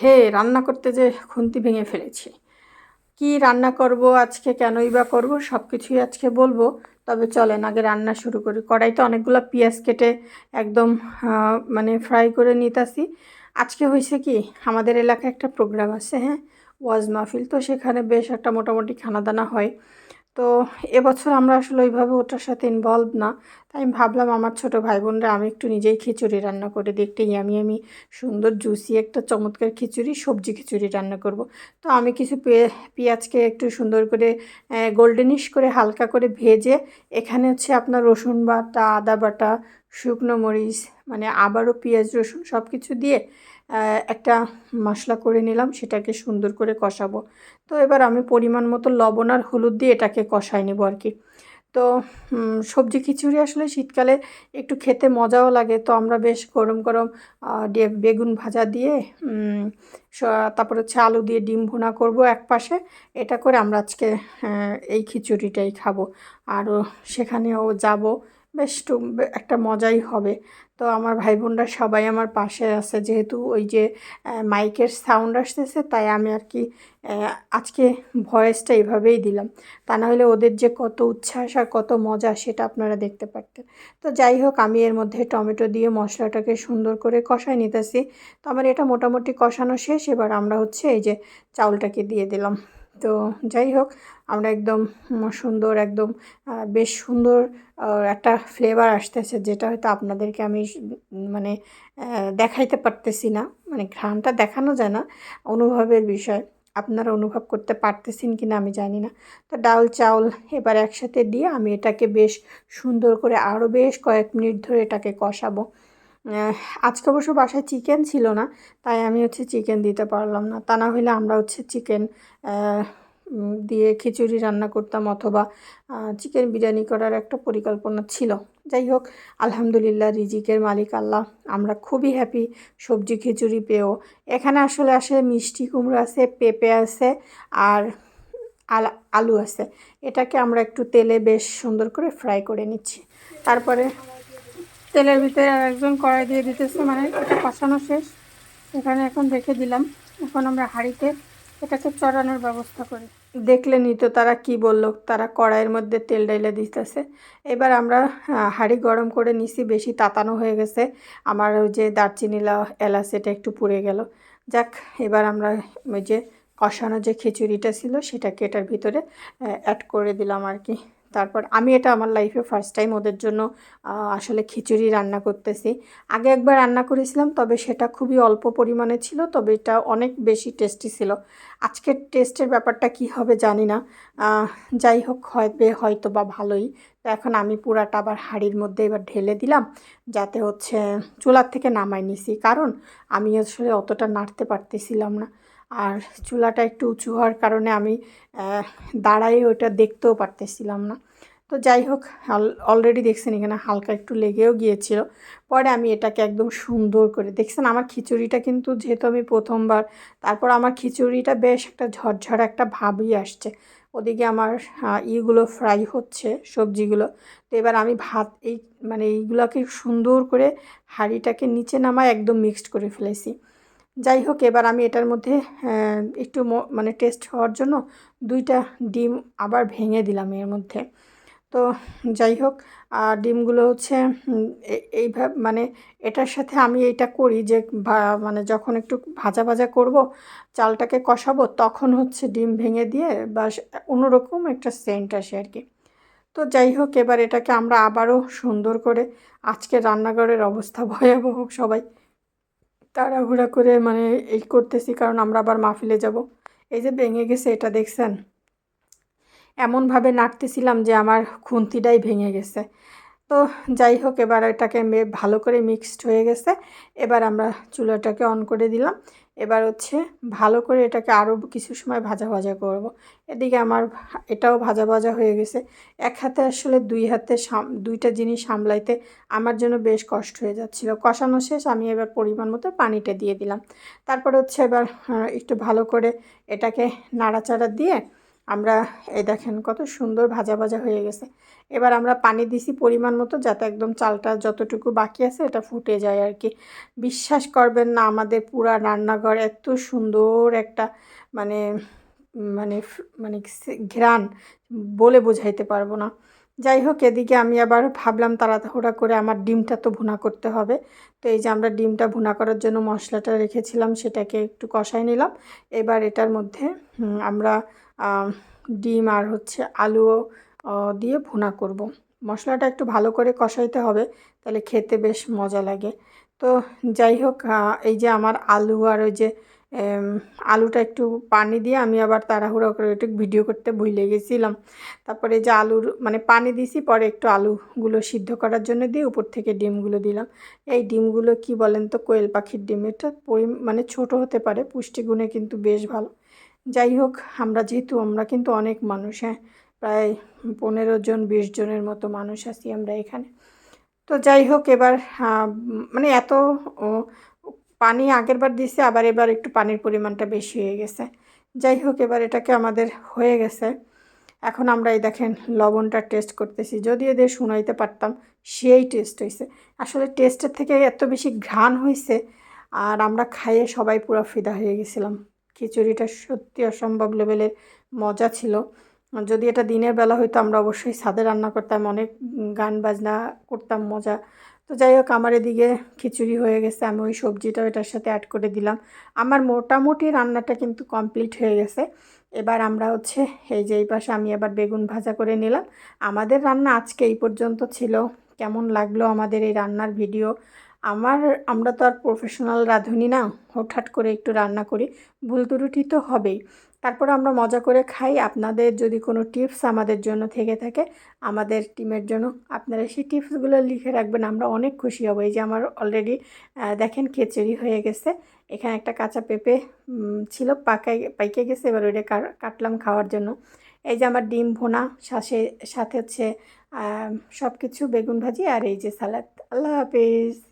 হে, রান্না করতে যে খুন্তি ভেঙে ফেলেছি। কি রান্না করব, আজকে কেনই বা করব সব কিছুই আজকে বলব। তবে চলেন, আগে রান্না শুরু করি। কড়াইতে অনেকগুলো পেঁয়াজ কেটে একদম মানে ফ্রাই করে নিতাছি। আজকে হয়েছে কি, আমাদের এলাকায় একটা প্রোগ্রাম আছে হ্যাঁ? ওয়াজ মাহফিল, তো সেখানে বেশ একটা মোটামুটি খানাদানা হয়। তো এবছর আমরা আসলে ওইভাবে ওটার সাথে ইনভলভ না। তাই আমি ভাবলাম আমার ছোট ভাই বোনরা আমি একটু নিজেই খিচুড়ি রান্না করে দেখতে আমি আমি সুন্দর জুসি একটা চমৎকার খিচুড়ি, সবজি খিচুড়ি রান্না করব। তো আমি কিছু পেঁয়াজকে একটু সুন্দর করে গোল্ডেনিশ করে হালকা করে ভেজে, এখানে হচ্ছে আপনার রসুন বাটা, আদা বাটা শুকনো মরিচ মানে আবারও পেঁয়াজ, রসুন সব কিছু দিয়ে একটা মশলা করে নিলাম, সেটাকে সুন্দর করে কষাবো। তো এবার আমি পরিমাণ মতো লবণ আর হলুদ দিয়ে এটাকে কষাই নেব আর কি। তো সবজি খিচুড়ি আসলে শীতকালে একটু খেতে মজাও লাগে। তো আমরা বেশ গরম গরম বেগুন ভাজা দিয়ে তারপর হচ্ছে আলু দিয়ে ডিম ভুনা করব এক পাশে এটা করে আমরা আজকে এই খিচুড়িটাই খাব। আরও সেখানেও যাব। বেশ একটু মজাই হবে। তো আমার ভাই বোনরা সবাই আমার পাশে আছে, যেহেতু ওই যে মাইকের সাউন্ড আসতেছে, তাই আমি আর কি আজকে ভয়েসটা এইভাবেই দিলাম। তা না হলে ওদের যে কত উচ্ছ্বাস আর কত মজা, সেটা আপনারা দেখতে পারতেন। তো যাই হোক, আমি এর মধ্যে টমেটো দিয়ে মশলাটাকে সুন্দর করে কষাই নিতেছি। তো আমার এটা মোটামুটি কষানো শেষ, এবার আমরা হচ্ছে এই যে চাউলটাকে দিয়ে দিলাম। তো যাই হোক, আমরা একদম সুন্দর একদম বেশ সুন্দর একটা ফ্লেভার আসতেছে যেটা হয়তো আপনাদেরকে আমি মানে দেখাইতে পারতেছি না। মানে ঘ্রাণটা দেখানো যায় না, অনুভবের বিষয়। আপনারা অনুভব করতে পারতেছেন কি না আমি জানি না। তো ডাল, চাউল এবার একসাথে দিয়ে আমি এটাকে বেশ সুন্দর করে আরও বেশ কয়েক মিনিট ধরে এটাকে কষাবো। আজকে অবশ্য বাসায় চিকেন ছিল না, তাই আমি হচ্ছে চিকেন দিতে পারলাম না। তা না হলে আমরা হচ্ছে চিকেন দিয়ে খিচুড়ি রান্না করতাম অথবা চিকেন বিরিয়ানি করার একটা পরিকল্পনা ছিল। যাই হোক, আলহামদুলিল্লাহ রিজিকের মালিক আল্লাহ, আমরা খুবই হ্যাপি সবজি খিচুড়ি পেয়েও। এখানে আসলে আসে মিষ্টি কুমড়ো আছে, পেঁপে আছে আর আল- আলু আছে। এটাকে আমরা একটু তেলে বেশ সুন্দর করে ফ্রাই করে নিচ্ছি। তারপরে তেলের ভিতরে আর একজন কড়াই দিয়ে দিতেছে মানে এটা কষানো শেষ। এখানে এখন রেখে দিলাম। এখন আমরা হাঁড়িতে এটাকে চড়ানোর ব্যবস্থা করি। দেখলেনই তো তারা কি বলল, তারা কড়াইয়ের মধ্যে তেল ডাইলে দিতেছে। এবার আমরা হাঁড়ি গরম করে নিছি, বেশি তাতানো হয়ে গেছে। আমার ওই যে দারচিনিলা এলাচ, এটা একটু পুড়ে গেল। যাক, এবার আমরা ওই যে কষানো যে খিচুড়িটা ছিল, সেটাকে এটার ভিতরে অ্যাড করে দিলাম আর কি। তারপর আমি এটা আমার লাইফে ফার্স্ট টাইম ওদের জন্য আসলে খিচুড়ি রান্না করতেছি। আগে একবার রান্না করেছিলাম, তবে সেটা খুবই অল্প পরিমাণে ছিল, তবে এটা অনেক বেশি টেস্টি ছিল। আজকের টেস্টের ব্যাপারটা কি হবে জানি না। যাই হোক হবে হয়তো বা ভালোই। তো এখন আমি পুরাটা আবার হাঁড়ির মধ্যে এবার ঢেলে দিলাম, যাতে হচ্ছে চুলার থেকে নামাই নিছি। কারণ আমি আসলে অতটা নাড়তে পারতেছিলাম না। আর চুলাটা একটু উঁচু হওয়ার কারণে আমি দাঁড়াই ওটা দেখতেও পারতেছিলাম না। তো যাই হোক অলরেডি দেখছেন এখানে হালকা একটু লেগেও গিয়েছিল। পরে আমি এটাকে একদম সুন্দর করে, দেখছেন আমার খিচুড়িটা কিন্তু যেহেতু আমি প্রথমবার, তারপর আমার খিচুড়িটা বেশ একটা ঝরঝরা একটা ভাবই আসছে। ওদিকে আমার ইগুলো ফ্রাই হচ্ছে, সবজিগুলো। তো এবার আমি ভাত এই মানে এইগুলোকে সুন্দর করে হাঁড়িটাকে নিচে নামায় একদম মিক্সড করে ফেলেছি। যাই হোক এবার আমি এটার মধ্যে একটু মানে টেস্ট হওয়ার জন্য দুইটা ডিম আবার ভেঙে দিলাম এর মধ্যে। তো যাই হোক আর ডিমগুলো হচ্ছে এইভাবে মানে এটার সাথে আমি এইটা করি যে মানে যখন একটু ভাজা ভাজা করব, চালটাকে কষাবো, তখন হচ্ছে ডিম ভেঙে দিয়ে বা অন্যরকম একটা সেন্ট আসে আর কি। তো যাই হোক এবার এটাকে আমরা আবারও সুন্দর করে আজকে রান্নাঘরের অবস্থা ভয়াবহ সবাই। তাড়াহুড়া করে মানে এই করতেছি, কারণ আমরা আবার মাহফিলে যাব। এই যে ভেঙে গেছে, এটা দেখছেন? এমনভাবে নাড়তেছিলাম যে আমার খুন্তিটাই ভেঙে গেছে। তো যাই হোক, এবার এটাকে ভালো করে মিক্সড হয়ে গেছে। এবার আমরা চুলাটাকে অন করে দিলাম। এবার হচ্ছে ভালো করে এটাকে আরও কিছু সময় ভাজা ভাজা করব। এদিকে আমার এটাও ভাজা ভাজা হয়ে গেছে। এক হাতে আসলে দুই হাতে দুইটা জিনিস সামলাইতে আমার জন্য বেশ কষ্ট হয়ে যাচ্ছিল। কষানো শেষ, আমি এবার পরিমাণ মতো পানিটা দিয়ে দিলাম। তারপর হচ্ছে এবার একটু ভালো করে এটাকে নাড়াচাড়া দিয়ে আমরা এই দেখেন কত সুন্দর ভাজা ভাজা হয়ে গেছে। এবার আমরা পানি দিছি পরিমাণ মতো যাতে একদম চালটা যতটুকু বাকি আছে এটা ফুটে যায় আর কি। বিশ্বাস করবেন না আমাদের পুরা রান্নাঘর এত সুন্দর একটা মানে মানে মানে ঘ্রাণ বলে বোঝাইতে পারব না। যাই হোক এদিকে আমি আবার ভাবলাম তাড়াহুড়া করে আমার ডিমটা তো ভুনা করতে হবে। তো এই যে আমরা ডিমটা ভুনা করার জন্য মশলাটা রেখেছিলাম সেটাকে একটু কষাই নিলাম। এবার এটার মধ্যে আমরা আম, ডিম আর হচ্ছে আলুও দিয়ে ভুনা করব। মশলাটা একটু ভালো করে কষাইতে হবে, তাহলে খেতে বেশ মজা লাগে। তো যাই হোক এই যে আমার আলু আর ওই যে আলুটা একটু পানি দিয়ে আমি আবার তাড়াহুড়ো করে একটু ভিডিও করতে ভুলে গেছিলাম। তারপরে যে আলুর মানে পানি দিছি, পরে একটু আলুগুলো সিদ্ধ করার জন্য দিয়ে উপর থেকে ডিমগুলো দিলাম। এই ডিমগুলো কি বলেন তো, কোয়েল পাখির ডিম, এটা পরি মানে ছোট হতে পারে, পুষ্টিগুণে কিন্তু বেশ ভালো। যাই হোক, আমরা যেহেতু, আমরা কিন্তু অনেক মানুষ হ্যাঁ প্রায় পনেরো জন, বিশ জনের মতো মানুষ আছি আমরা এখানে। তো যাই হোক, এবার মানে এত পানি আগের বার দিছে, আবার এবার একটু পানির পরিমাণটা বেশি হয়ে গেছে। যাই হোক, এবার এটাকে আমাদের হয়ে গেছে। এখন আমরা এই দেখেন, লবণটা টেস্ট করতেছি। যদি এদের শুনাইতে পারতাম, সেই টেস্ট হয়েছে আসলে টেস্টের থেকে এত বেশি ঘ্রাণ হয়েছে আর আমরা খাইয়ে সবাই পুরো ফিদা হয়ে গেছিলাম। খিচুড়িটা সত্যি অসম্ভব লেভেলের মজা ছিল। যদি এটা দিনের বেলা হইতো আমরা অবশ্যই ছাদে রান্না করতাম, অনেক গান বাজনা করতাম, মজা। তো যাই হোক, আমার এদিকে খিচুড়ি হয়ে গেছে, আমি ওই সবজিটাও এটার সাথে অ্যাড করে দিলাম। আমার মোটামুটি রান্নাটা কিন্তু কমপ্লিট হয়ে গেছে। এবার আমরা হচ্ছে, এই যে এই পাশে আমি এবার বেগুন ভাজা করে নিলাম। আমাদের রান্না আজকে এই পর্যন্ত ছিল। কেমন লাগল আমাদের এই রান্নার ভিডিও? আমার, আমরা তো আর প্রফেশনাল রাঁধুনি না। হঠাৎ করে একটু রান্না করি, ভুল ত্রুটি তো হবেই। তারপর আমরা মজা করে খাই। আপনাদের যদি কোনো টিপস আমাদের জন্য থেকে থাকে, আমাদের টিমের জন্য, আপনারা সেই টিপসগুলো লিখে রাখবেন। আমরা অনেক খুশি হব। এই যে আমার অলরেডি দেখেন খিচুড়ি হয়ে গেছে। এখানে একটা কাঁচা পেঁপে ছিল, পাকাই, পাইকে গেছে। এবার ওইটা কাটলাম খাওয়ার জন্য। এই যে আমার ডিম ভোনা, সাথে সাথে হচ্ছে সব কিছু বেগুন ভাজি আর এই যে সালাদ। আল্লাহ হাফিজ।